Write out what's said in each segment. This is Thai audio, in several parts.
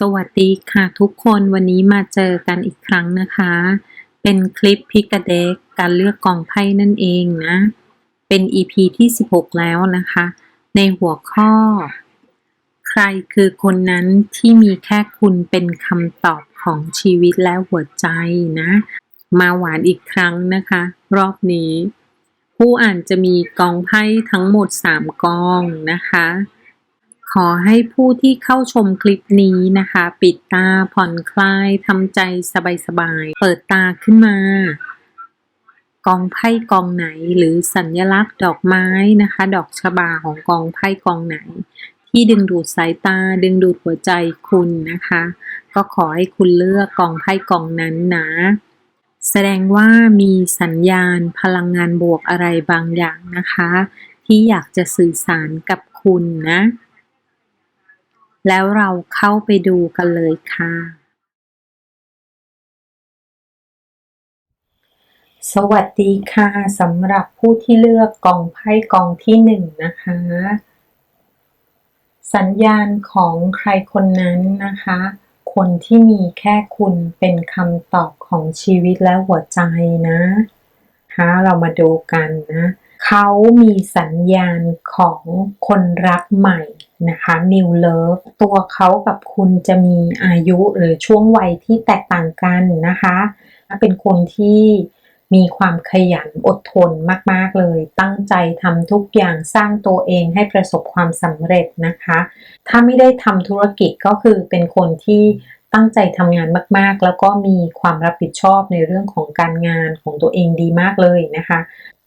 สวัสดีค่ะทุกคนวันนี้มาเจอกันอีกครั้งนะคะ เป็นคลิปพิกเด็กการเลือกกองไพ่นั่นเองนะ เป็น EP ที่ 16 แล้วนะคะ ในหัวข้อ ใครคือคนนั้นที่มีแค่คุณเป็นคำตอบของชีวิตและหัวใจนะ มาหวานอีกครั้งนะคะ รอบนี้ ผู้อ่านจะมีกองไพ่ทั้งหมด 3 กองนะคะ ขอให้ผู้ที่เข้าชมคลิปนี้นะคะ ปิดตาผ่อนคลายทำใจสบายๆ เปิดตาขึ้นมา กองไพ่กองไหนหรือสัญลักษณ์ดอกไม้นะคะ ดอกชบาของกองไพ่กองไหน ที่ดึงดูดสายตาดึงดูดหัวใจคุณนะคะ ก็ขอให้คุณเลือกกองไพ่กองนั้นนะแสดงว่ามีสัญญาณพลังงานบวกอะไรบางอย่างนะคะ ที่อยากจะสื่อสารกับคุณนะ แล้วเราเข้าไปดูกันเลยค่ะ สวัสดีค่ะสำหรับผู้ที่เลือกกองไพ่กองที่หนึ่งนะคะ สัญญาณของใครคนนั้นนะคะ คนที่มีแค่คุณเป็นคำตอบของชีวิตและหัวใจนะคะเรามาดูกันนะเขามีสัญญาณของคนรักใหม่ นะคะ New Love ตัวเขากับคุณจะมีอายุหรือช่วงวัยที่แตกต่างกันนะคะ เป็นคนที่มีความขยันอดทนมาก ๆ เลย ตั้งใจทำทุกอย่างสร้างตัวเองให้ประสบความสำเร็จนะคะ ถ้าไม่ได้ทำธุรกิจก็คือเป็นคนที่ตั้งใจทำงานมาก ๆ แล้วก็มีความรับผิดชอบในเรื่องของการงานของตัวเองดีมากเลยนะคะ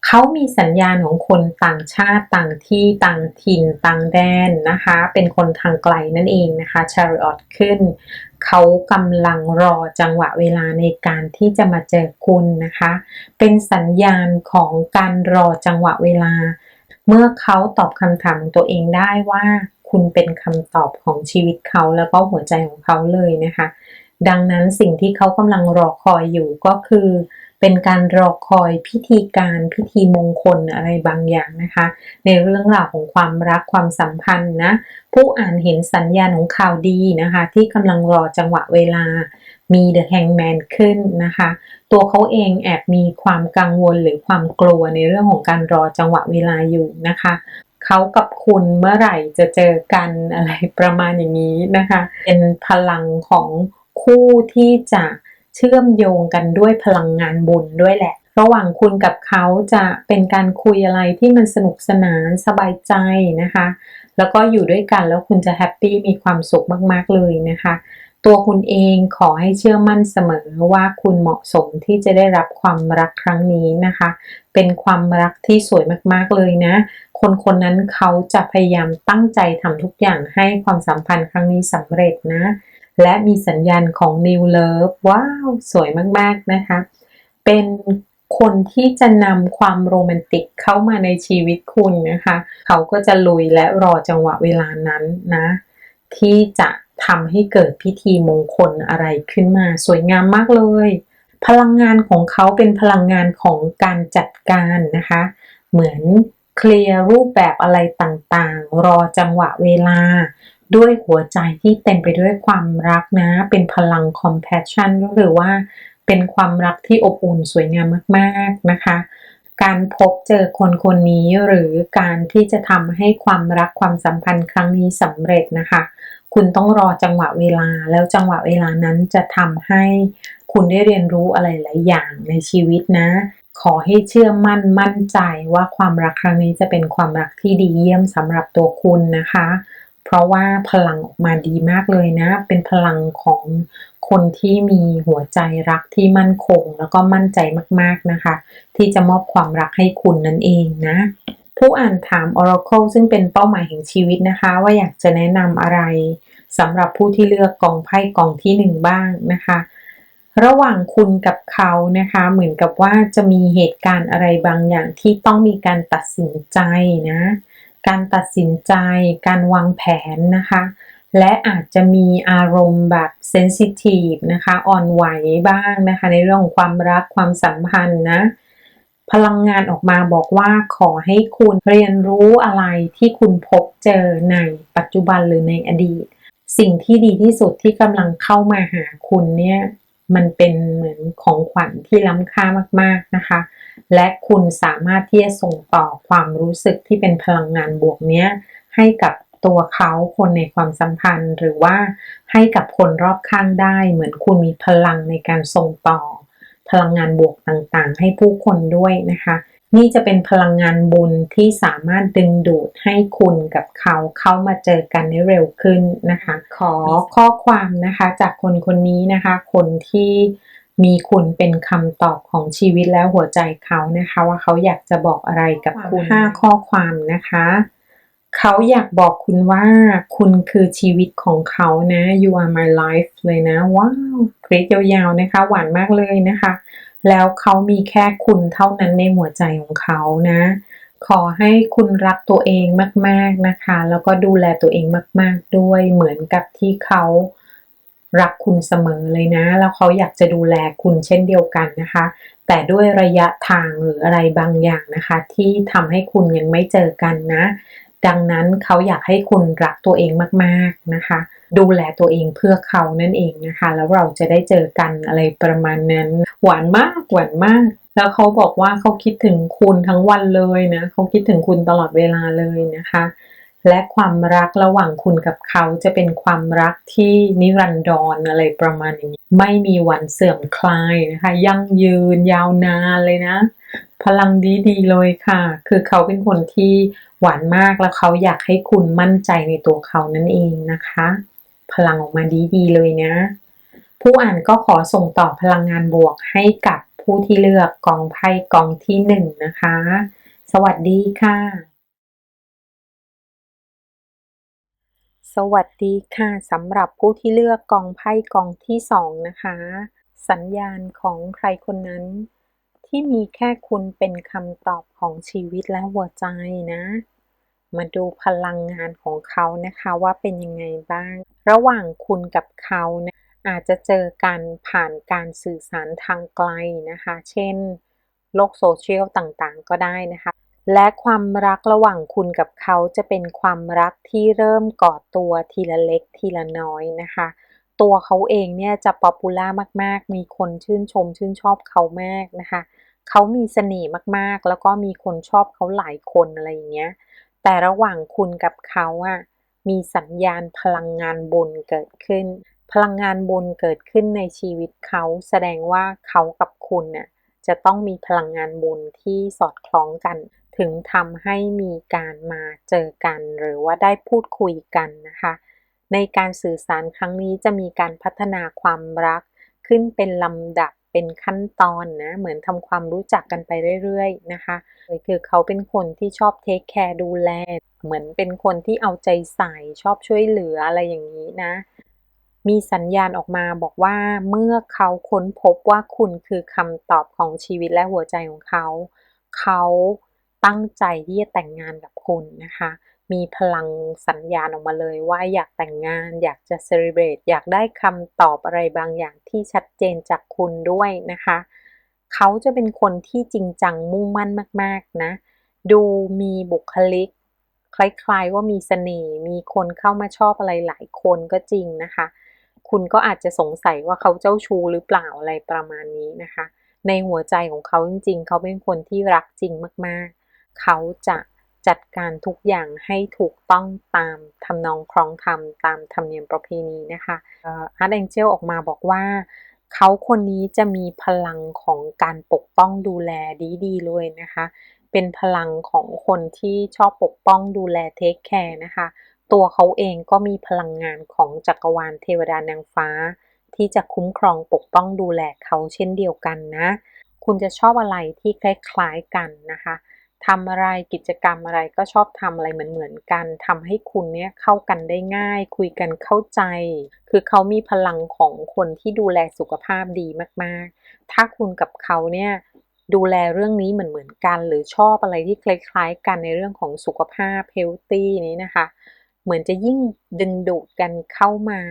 เขามีสัญญาณของคนต่างชาติต่างที่ต่างถิ่นต่างแดนนะคะ เป็นคนทางไกลนั่นเองนะคะ Chariot ขึ้น เขากำลังรอจังหวะเวลาในการที่จะมาเจอคุณนะคะ เป็นสัญญาณของการรอจังหวะเวลา เมื่อเขาตอบคำถามตัวเองได้ว่าคุณเป็นคำตอบของชีวิตเขาแล้วก็หัวใจของเขาเลยนะคะ ดังนั้นสิ่งที่เขากำลังรอคอยอยู่ก็คือ เป็นการรอคอยพิธีการพิธีมงคลอะไรบางอย่างนะคะ ในเรื่องราวของความรักความสัมพันธ์นะ ผู้อ่านเห็นสัญญาณของข่าวดีนะคะ ที่กำลังรอจังหวะเวลามี The Hangman ขึ้นนะคะ ตัวเขาเองแอบมีความกังวลหรือความกลัวในเรื่องของการรอจังหวะเวลาอยู่นะคะเขากับคุณเมื่อไหร่จะเจอกันอะไรประมาณอย่างนี้นะคะ เป็นพลังของคู่ที่จะ เชื่อมโยงกันด้วยพลังงานบุญด้วยแหละ ระหว่างคุณกับเขาจะเป็นการคุยอะไรที่มันสนุกสนานสบายใจนะคะ แล้วก็อยู่ด้วยกันแล้วคุณจะแฮปปี้มีความสุขมากๆเลยนะคะ ตัวคุณเองขอให้เชื่อมั่นเสมอว่าคุณเหมาะสมที่จะได้รับความรักครั้งนี้นะคะ เป็นความรักที่สวยมากๆเลยนะคนคนนั้นเขาจะพยายามตั้งใจทำทุกอย่างให้ความสัมพันธ์ครั้งนี้สำเร็จนะ และมีสัญญาณของ New Love ว้าว สวยมาก ๆ นะคะ เป็นคนที่จะนำความโรแมนติกเข้ามาในชีวิตคุณนะคะ เขาก็จะลุยและรอจังหวะเวลานั้นนะ ที่จะทำให้เกิดพิธีมงคลอะไรขึ้นมา สวยงามมากเลย พลังงานของเขาเป็นพลังงานของการจัดการนะคะ เหมือนเคลียร์รูปแบบอะไรต่างๆ รอจังหวะเวลา ด้วยหัวใจที่เต็มไปด้วยความรักนะ เป็นพลัง compassion ก็คือว่าเป็นความรักที่อบอุ่นสวยงามมากๆนะคะ การพบเจอคนคนนี้หรือการที่จะทำให้ความรักความสัมพันธ์ครั้งนี้สำเร็จนะคะ คุณต้องรอจังหวะเวลาแล้วจังหวะเวลานั้นจะทำให้คุณได้เรียนรู้อะไรหลายอย่างในชีวิตนะ ขอให้เชื่อมั่นมั่นใจว่าความรักครั้งนี้จะเป็นความรักที่ดีเยี่ยมสำหรับตัวคุณนะคะ เพราะว่าพลังออกมาดีมากเลยนะ เป็นพลังของคนที่มีหัวใจรักที่มั่นคง แล้วก็มั่นใจมากๆนะคะ ที่จะมอบความรักให้คุณนั่นเองนะ ผู้อ่านถาม Oracle ซึ่งเป็นเป้าหมายแห่งชีวิตนะคะ ว่าอยากจะแนะนำอะไรสำหรับผู้ที่เลือกกองไพ่กองที่หนึ่งบ้างนะคะ ระหว่างคุณกับเขานะคะ เหมือนกับว่าจะมีเหตุการณ์อะไรบางอย่างที่ต้องมีการตัดสินใจนะ การตัดสินใจ การวางแผนนะคะ และอาจจะมีอารมณ์แบบเซนซิทีฟนะคะอ่อนไหวบ้างนะคะ ในเรื่องของความรักความสัมพันธ์นะพลังงานออกมาบอกว่าขอให้คุณเรียนรู้อะไรที่คุณพบเจอในปัจจุบันหรือในอดีต สิ่งที่ดีที่สุดที่กำลังเข้ามาหาคุณเนี่ยมันเป็นเหมือนของขวัญที่ล้ำค่ามากๆนะคะ และคุณสามารถที่จะส่งต่อความรู้สึกที่เป็นพลังงานบวกเนี้ยให้กับตัวเขาคนในความสัมพันธ์ หรือว่าให้กับคนรอบข้างได้ เหมือนคุณมีพลังในการส่งต่อ พลังงานบวกต่างๆ ให้ผู้คนด้วยนะคะ นี่จะเป็นพลังงานบุญที่สามารถดึงดูดให้คุณกับเขาเข้ามาเจอกันได้เร็วขึ้นนะคะ ขอข้อความนะคะจากคนคนนี้นะคะ คนที่ มีคุณเป็นคำตอบของชีวิตและหัวใจเขานะคะ ว่าเขาอยากจะบอกอะไรกับคุณห้าข้อความนะคะ เขาอยากบอกคุณว่าคุณคือชีวิตของเขานะ you are my life เลยนะ ว้าวคลิปยาวๆนะคะ หวานมากเลยนะคะ แล้วเขามีแค่คุณเท่านั้นในหัวใจของเขานะ ขอให้คุณรักตัวเองมากๆนะคะ แล้วก็ดูแลตัวเองมาก ๆด้วยเหมือนกับที่เขา รักคุณเสมอเลยนะ แล้วเขาอยากจะดูแลคุณเช่นเดียวกันนะคะ แต่ด้วยระยะทางหรืออะไรบางอย่างนะคะ ที่ทำให้คุณยังไม่เจอกันนะ ดังนั้นเขาอยากให้คุณรักตัวเองมากๆนะคะ ดูแลตัวเองเพื่อเขานั่นเองนะคะ แล้วเราจะได้เจอกันอะไรประมาณนั้น หวานมากหวานมาก แล้วเขาบอกว่าเขาคิดถึงคุณทั้งวันเลยนะเขาคิดถึงคุณตลอดเวลาเลยนะคะ และความรักระหว่างคุณกับเขาจะเป็นความรักที่นิรันดรออะไรประมาณนี้ไม่มีวันเสื่อมคลายนะคะ ยั่งยืนยาวนานเลยนะ พลังดีดีเลยค่ะ คือเขาเป็นคนที่หวานมากแล้วเขาอยากให้คุณมั่นใจในตัวเขานั่นเองนะคะ พลังออกมาดีๆเลยนะ ผู้อ่านก็ขอส่งต่อพลังงานบวกให้กับผู้ที่เลือกกองไพ่กองที่หนึ่งนะคะ สวัสดีค่ะ วัสดีค่ะสำหรับผู้ที่เลือกกองไพ่กองที่สองนะคะ สัญญาณของใครคนนั้น ที่มีแค่คุณเป็นคำตอบของชีวิตและหัวใจนะ มาดูพลังงานของเขานะคะว่าเป็นยังไงบ้าง ระหว่างคุณกับเขานะอาจจะเจอกันผ่านการสื่อสารทางไกลนะคะ เช่น โลกโซเชียลต่างๆ ก็ได้นะคะ และความรักระหว่างคุณกับเขาจะเป็นความรักที่เริ่มก่อตัวทีละเล็กทีละน้อยนะคะ ตัวเขาเองเนี่ยจะป๊อปปูล่ามากๆ มีคนชื่นชมชื่นชอบเขามากนะคะ เขามีเสน่ห์มากๆ แล้วก็มีคนชอบเขาหลายคนอะไรอย่างเงี้ย แต่ระหว่างคุณกับเขาอะมีสัญญาณพลังงานบุญเกิดขึ้น พลังงานบุญเกิดขึ้นในชีวิตเขา แสดงว่าเขากับคุณน่ะจะต้องมีพลังงานบุญที่สอดคล้องกัน ถึงทำให้มีการมาเจอกัน หรือว่าได้พูดคุยกันนะคะ ในการสื่อสารครั้งนี้จะมีการพัฒนาความรัก ขึ้นเป็นลำดับเป็นขั้นตอนนะ เหมือนทำความรู้จักกันไปเรื่อยๆนะคะคือเขาเป็นคนที่ชอบเทคแคร์ดูแล เหมือนเป็นคนที่เอาใจใส่ชอบช่วยเหลืออะไรอย่างนี้นะ มีสัญญาณออกมาบอกว่าเมื่อเขาค้นพบว่าคุณคือคำตอบของชีวิตและหัวใจของเขา เขา ตั้งใจที่จะแต่งงานกับคุณนะคะ มีพลังสัญญาณออกมาเลยว่าอยากแต่งงาน อยากจะเซเลบรตอยากได้คำตอบอะไรบางอย่างที่ชัดเจนจากคุณด้วยนะคะ เขาจะเป็นคนที่จริงจังมุ่งมั่นมาก ๆ นะ ดูมีบุคลิก คล้าย ๆ ว่ามีเสน่ห์มีคนเข้ามาชอบอะไรหลายคนก็จริงนะคะ คุณก็อาจจะสงสัยว่าเขาเจ้าชู้หรือเปล่าอะไรประมาณนี้นะคะ ในหัวใจของเขาจริง ๆ เขาเป็นคนที่รักจริงมาก ๆ เขาจะจัดการทุกอย่างให้ถูกต้องตามทำนองครองธรรมตามธรรมเนียมประเพณีนะคะอาร์ตแองเจลออกมาบอกว่า เขาคนนี้จะมีพลังของการปกป้องดูแลดีๆเลยนะคะ เป็นพลังของคนที่ชอบปกป้องดูแลเทคแคร์นะคะ ตัวเขาเองก็มีพลังงานของจักรวาลเทวดานางฟ้า ที่จะคุ้มครองปกป้องดูแลเขาเช่นเดียวกันนะ คุณจะชอบอะไรที่คล้ายๆกันนะคะ ทำอะไรกิจกรรมอะไรก็ชอบทำอะไรเหมือนเหมือนกันทำให้คุณเนี่ยเข้ากันได้ง่าย คุยกันเข้าใจ คือเขามีพลังของคนที่ดูแลสุขภาพดีมากๆ ถ้าคุณกับเขาเนี่ยดูแลเรื่องนี้เหมือนเหมือนกัน หรือชอบอะไรที่คล้ายๆ กันในเรื่องของสุขภาพเฮลตี้นี้นะคะ เหมือนจะยิ่งดึงดูดกันเข้ามา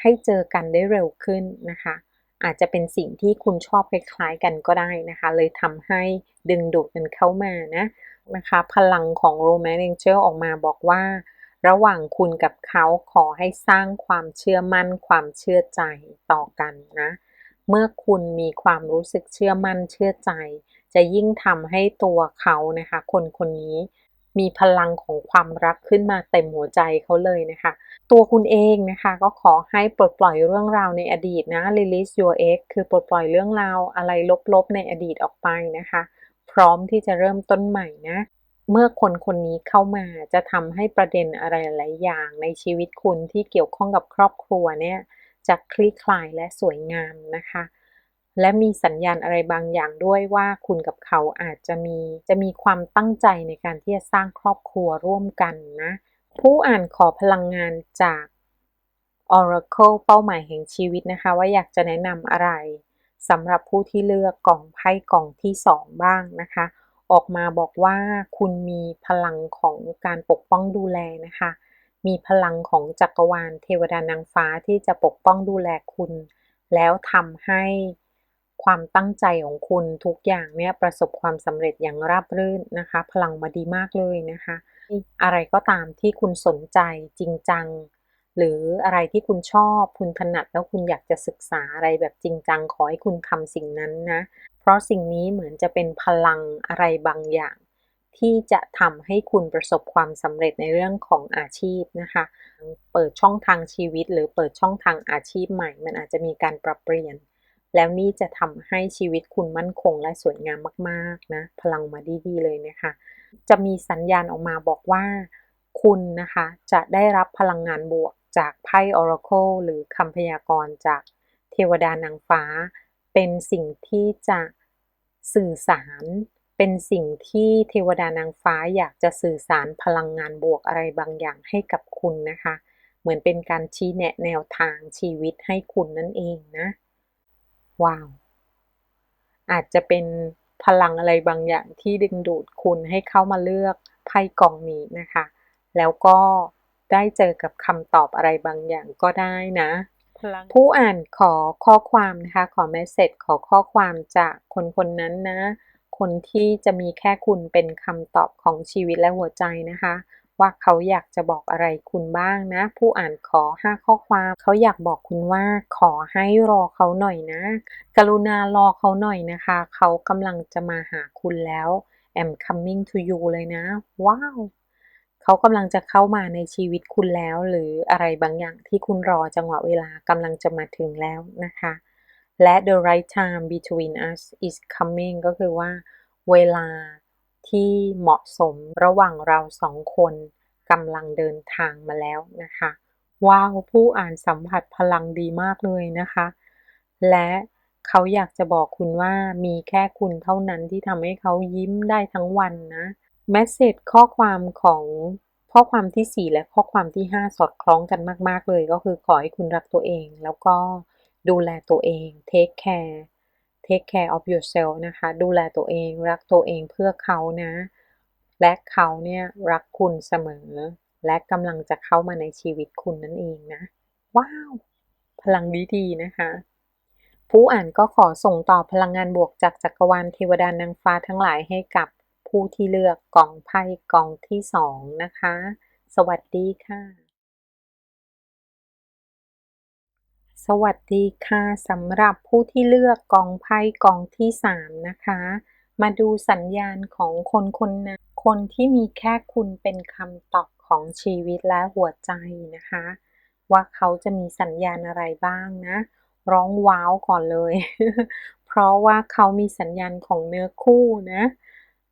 ให้เจอกันได้เร็วขึ้นนะคะ อาจจะเป็นสิ่งที่คุณชอบคล้ายๆกันก็ได้นะคะ เลยทำให้ดึงดูดกันเข้ามานะนะคะ พลังของ Romance Angel ออกมาบอกว่า ระหว่างคุณกับเขาขอให้สร้างความเชื่อมั่นความเชื่อใจต่อกันนะ เมื่อคุณมีความรู้สึกเชื่อมั่นเชื่อใจ จะยิ่งทำให้ตัวเขานะคะ คนคนนี้ มีพลังของความรักขึ้นมาเต็มหัวใจเขาเลยนะคะ ตัวคุณเองนะคะก็ขอให้ปลดปล่อยเรื่องราวในอดีตนะ release your ex คือปลดปล่อยเรื่องราวอะไรลบๆในอดีตออกไปนะคะ พร้อมที่จะเริ่มต้นใหม่นะเมื่อคนคนนี้เข้ามาจะทำให้ประเด็นอะไรหลายอย่างในชีวิตคุณที่เกี่ยวข้องกับครอบครัวเนี่ยจะคลี่คลายและสวยงามนะคะ และมีสัญญาณอะไรบางอย่างด้วยว่าคุณกับเขาอาจจะมีจะมีความตั้งใจในการที่จะสร้างครอบครัวร่วมกันนะ ผู้อ่านขอพลังงานจาก Oracle เป้าหมายแห่งชีวิตนะคะ ว่าอยากจะแนะนำอะไรสำหรับผู้ที่เลือกกล่องไพ่กล่องที่ 2 บ้างนะคะ ออกมาบอกว่าคุณมีพลังของการปกป้องดูแลนะคะ มีพลังของจักรวาลเทวดานางฟ้าที่จะปกป้องดูแลคุณ แล้วทำให้ ความตั้งใจของคุณทุกอย่างเนี่ยประสบความสำเร็จอย่างราบรื่นนะคะ พลังมาดีมากเลยนะคะ อะไรก็ตามที่คุณสนใจจริงจัง หรืออะไรที่คุณชอบคุณถนัดแล้วคุณอยากจะศึกษาอะไรแบบจริงจังขอให้คุณทำสิ่งนั้นนะ เพราะสิ่งนี้เหมือนจะเป็นพลังอะไรบางอย่าง ที่จะทำให้คุณประสบความสำเร็จในเรื่องของอาชีพนะคะ เปิดช่องทางชีวิต หรือเปิดช่องทางอาชีพใหม่ มันอาจจะมีการปรับเปลี่ยน แล้วนี่จะทำให้ชีวิตคุณมั่นคงและสวยงามมากๆนะพลังมาดีๆเลยนะคะ จะมีสัญญาณออกมาบอกว่าคุณนะคะจะได้รับพลังงานบวกจากไพ่ Oracle หรือคำพยากรณ์จากเทวดานางฟ้า เป็นสิ่งที่จะสื่อสาร เป็นสิ่งที่เทวดานางฟ้าอยากจะสื่อสารพลังงานบวกอะไรบางอย่างให้กับคุณนะคะ เหมือนเป็นการชี้แนะแนวทางชีวิตให้คุณนั่นเองนะ ว้าว อาจจะเป็นพลังอะไรบางอย่างที่ดึงดูดคุณให้เข้ามาเลือกไพ่กองนี้นะคะ แล้วก็ได้เจอกับคำตอบอะไรบางอย่างก็ได้นะ ผู้อ่านขอข้อความนะคะ ขอเมสเซจขอข้อความจากคนคนนั้นนะ คนที่จะมีแค่คุณเป็นคำตอบของชีวิตและหัวใจนะคะ ว่าเขาอยากจะบอกอะไรคุณบ้างนะ ผู้อ่านขอ 5 ข้อความ เขาอยากบอกคุณว่าขอให้รอเขาหน่อยนะ กรุณารอเขาหน่อยนะคะ เขากำลังจะมาหาคุณแล้ว am coming to you เลยนะ ว้าวเขากำลังจะเข้ามาในชีวิตคุณแล้ว หรืออะไรบางอย่างที่คุณรอจังหวะเวลากำลังจะมาถึงแล้วนะคะ และ the right time between us is coming ก็คือว่าเวลา ที่เหมาะสมระหว่างเราสองคนกำลังเดินทางมาแล้วนะคะว้าวผู้อ่านสัมผัสพลังดีมากเลยนะคะ และเขาอยากจะบอกคุณว่ามีแค่คุณเท่านั้นที่ทำให้เขายิ้มได้ทั้งวันนะแมสเซจข้อความของข้อความที่ 4 และข้อความที่ 5 สอดคล้องกันมาก ๆ เลยก็คือขอให้คุณรักตัวเอง แล้วก็ดูแลตัวเอง take care take care of yourself นะคะ ดูแลตัวเอง รักตัวเองเพื่อเขานะ และเขาเนี่ยรักคุณเสมอ และกำลังจะเข้ามาในชีวิตคุณนั่นเองนะ ว้าว พลังดีๆนะคะ ผู้อ่านก็ขอส่งต่อพลังงานบวกจากจักรวาลเทวดานางฟ้าทั้งหลายให้กับผู้ที่เลือกกล่องไพ่กล่องที่สองนะคะ สวัสดีค่ะ สวัสดีค่ะสำหรับผู้ที่เลือกกองไพ่กองที่ 3 นะคะ มาดูสัญญาณของคนคนนั้นคนที่มีแค่คุณเป็นคำตอบของชีวิตและหัวใจนะคะ ว่าเขาจะมีสัญญาณอะไรบ้างนะ ร้องว้าวก่อนเลย เพราะว่าเขามีสัญญาณของเนื้อคู่นะ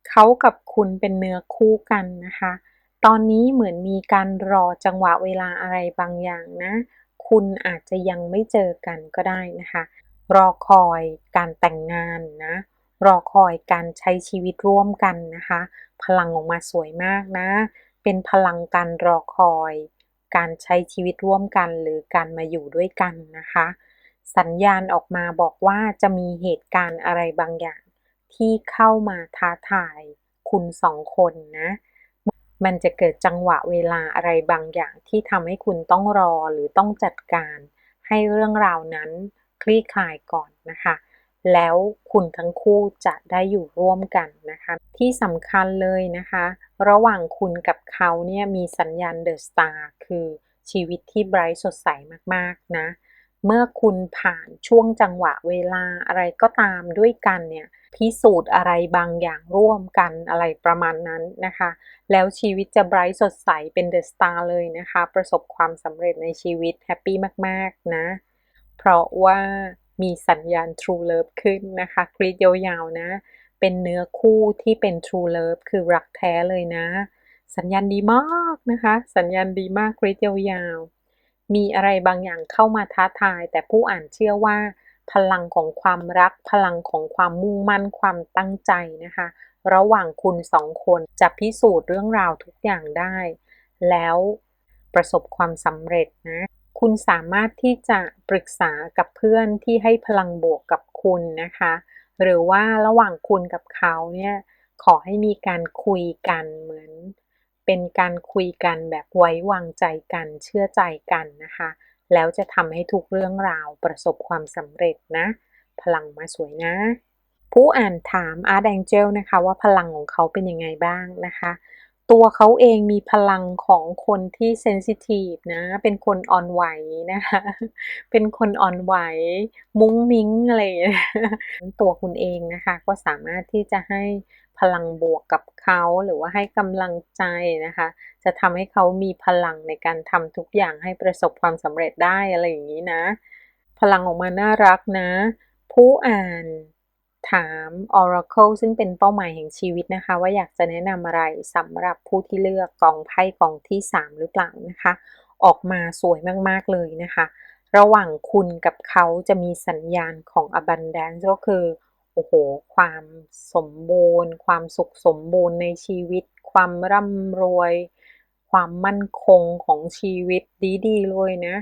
เขากับคุณเป็นเนื้อคู่กันนะคะ ตอนนี้เหมือนมีการรอจังหวะเวลาอะไรบางอย่างนะ คุณอาจจะยังไม่เจอกันก็ได้นะคะ รอคอยการแต่งงานนะ รอคอยการใช้ชีวิตร่วมกันนะคะ พลังออกมาสวยมากนะ เป็นพลังการรอคอย การใช้ชีวิตร่วมกันหรือการมาอยู่ด้วยกันนะคะ สัญญาณออกมาบอกว่าจะมีเหตุการณ์อะไรบางอย่างที่เข้ามาท้าทายคุณสองคนนะ มันจะเกิดจังหวะเวลาอะไรบางอย่างที่ทำให้คุณต้องรอหรือต้องจัดการ ให้เรื่องราวนั้นคลี่คลายก่อนนะคะ แล้วคุณทั้งคู่จะได้อยู่ร่วมกันนะคะ ที่สำคัญเลยนะคะ ระหว่างคุณกับเขาเนี่ยมีสัญญาณเดอะสตาร์คือชีวิตที่ไบรท์สดใสมากๆนะ เมื่อคุณผ่านช่วงจังหวะเวลาอะไรก็ตามด้วยกันเนี่ยพิสูจน์อะไรบางอย่างร่วมกันอะไรประมาณนั้นนะคะ แล้วชีวิตจะไบรท์สดใสเป็นเดอะสตาร์เลยนะคะ ประสบความสำเร็จในชีวิตแฮปปี้มาก ๆ นะ เพราะว่ามีสัญญาณ True Love ขึ้นนะคะกรีดยาวๆนะ เป็นเนื้อคู่ที่เป็น True Love คือรักแท้เลยนะ สัญญาณดีมากนะคะ สัญญาณดีมากกรีดยาวๆ มีอะไรบางอย่างเข้ามาท้าทาย แต่ผู้อ่านเชื่อว่า พลังของความรัก พลังของความมุ่งมั่นความตั้งใจนะคะ ระหว่างคุณสองคนจะพิสูจน์เรื่องราวทุกอย่างได้ แล้วประสบความสำเร็จนะ คุณสามารถที่จะปรึกษากับเพื่อนที่ให้พลังบวกกับคุณนะคะ หรือว่าระหว่างคุณกับเขาเนี่ยขอให้มีการคุยกันเหมือน เป็นการคุยกันแบบไว้วางใจกันเชื่อใจกันนะคะ แล้วจะทำให้ทุกเรื่องราวประสบความสำเร็จนะ พลังมาสวยนะ ผู้อ่านถามอาร์ตแองเจลนะคะว่าพลังของเขาเป็นยังไงบ้างนะคะ ตัวเขาเองมีพลังของคนที่เซนซิทีฟนะ เป็นคนอ่อนไหวนะคะ เป็นคนอ่อนไหว มุ้งมิ้งอะไรตัวคุณเองนะคะ ก็สามารถที่จะให้ พลังบวกกับเขาหรือว่าให้กำลังใจนะคะ จะทำให้เขามีพลังในการทำทุกอย่างให้ประสบความสำเร็จได้อะไรอย่างนี้นะ พลังออกมาน่ารักนะ ผู้อ่านถาม Oracle ซึ่งเป็นเป้าหมายแห่งชีวิตนะคะ ว่าอยากจะแนะนำอะไรสำหรับผู้ที่เลือกกองไพ่กองที่ 3 หรือเปล่านะคะ ออกมาสวยมากๆเลยนะคะ ระหว่างคุณกับเขาจะมีสัญญาณของ abundance ก็คือ โอ้โห ความสมบูรณ์ ความสุขสมบูรณ์ในชีวิต ความร่ำรวย ความมั่นคงของชีวิตดีๆเลยนะ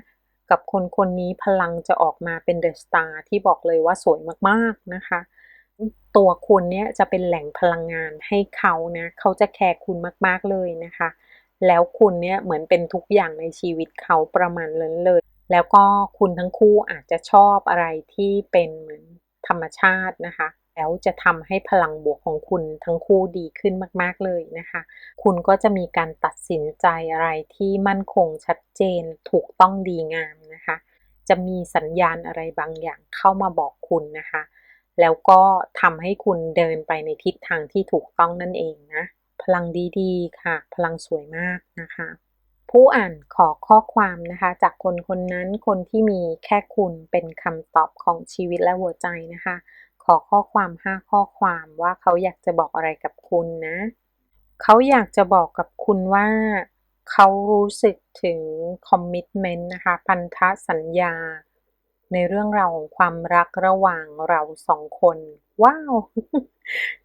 กับคนคนนี้พลังจะออกมาเป็นเดอะสตาร์ที่บอกเลยว่าสวยมากๆนะคะ ตัวคุณเนี่ยจะเป็นแหล่งพลังงานให้เขานะ เขาจะแคร์คุณมากๆเลยนะคะ แล้วคุณเนี่ยเหมือนเป็นทุกอย่างในชีวิตเขาประมาณนั้นเลย แล้วก็คุณทั้งคู่อาจจะชอบอะไรที่เป็นเหมือน ธรรมชาตินะคะ แล้วจะทำให้พลังบวกของคุณทั้งคู่ดีขึ้นมาก ๆ เลยนะคะ คุณก็จะมีการตัดสินใจอะไรที่มั่นคงชัดเจนถูกต้องดีงามนะคะ จะมีสัญญาณอะไรบางอย่างเข้ามาบอกคุณนะคะ แล้วก็ทำให้คุณเดินไปในทิศทางที่ถูกต้องนั่นเองนะ พลังดีๆ ค่ะ พลังสวยมากนะคะ ผู้อ่านขอข้อความนะคะ จากคนคนนั้นคนที่มีแค่คุณเป็นคำตอบของชีวิตและหัวใจนะคะ ขอข้อความ 5 ข้อความว่าเขาอยากจะบอกอะไรกับคุณนะ เขาอยากจะบอกกับคุณว่าเขารู้สึกถึงคอมมิชเมนต์นะคะ พันธสัญญา ในเรื่องราวของความรักระหว่างเราสองคน ว้าว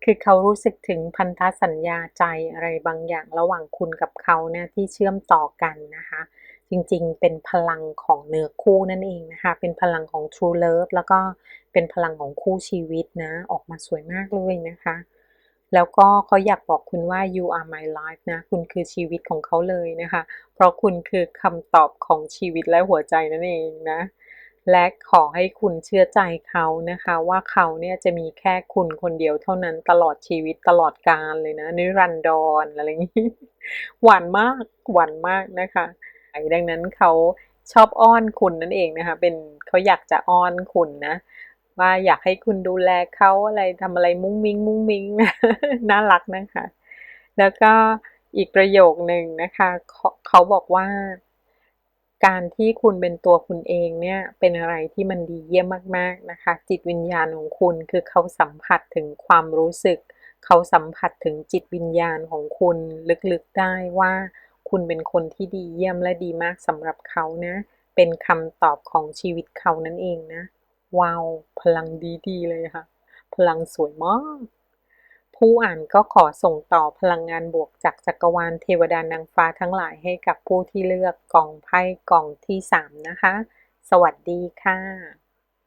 คือเขารู้สึกถึงพันธสัญญาใจอะไรบางอย่างระหว่างคุณกับเขาเนี่ยที่เชื่อมต่อกันนะคะ จริงๆ เป็นพลังของเนื้อคู่นั่นเองนะคะ เป็นพลังของ True Love แล้วก็เป็นพลังของคู่ชีวิตนะ ออกมาสวยมากเลยนะคะ แล้วก็เขาอยากบอกคุณว่า you are my life นะ คุณคือชีวิตของเขาเลยนะคะ เพราะคุณคือคำตอบของชีวิตและหัวใจนั่นเองนะ และขอให้คุณเชื่อใจเขานะคะ ว่าเขาเนี่ยจะมีแค่คุณคนเดียวเท่านั้นตลอดชีวิตตลอดกาลเลยนะนิรันดรอะไรอย่างนี้หวานมากหวานมากนะคะดังนั้นเขาชอบอ้อนคุณนั่นเองนะคะ เป็นเขาอยากจะอ้อนคุณนะว่าอยากให้คุณดูแลเขาอะไรทำอะไรมุ้งมิ้ง มุ้งมิ้งน่ารักนะคะ แล้วก็อีกประโยคหนึ่งนะคะ เขาบอกว่า การที่คุณเป็นตัวคุณเองเนี่ยเป็นอะไรที่มันดีเยี่ยมมากๆนะคะ จิตวิญญาณของคุณคือเขาสัมผัสถึงความรู้สึก เขาสัมผัสถึงจิตวิญญาณของคุณลึกๆได้ว่า คุณเป็นคนที่ดีเยี่ยมและดีมากสำหรับเขานะเป็นคำตอบของชีวิตเขานั่นเองนะว้าวพลังดีๆเลยค่ะ พลังสวยมาก ผู้อ่านก็ขอส่งต่อพลังงานบวกจากจักรวาลเทวดานางฟ้าทั้งหลายให้กับผู้ที่เลือกกองไพ่กองที่ 3 นะคะ สวัสดีค่ะ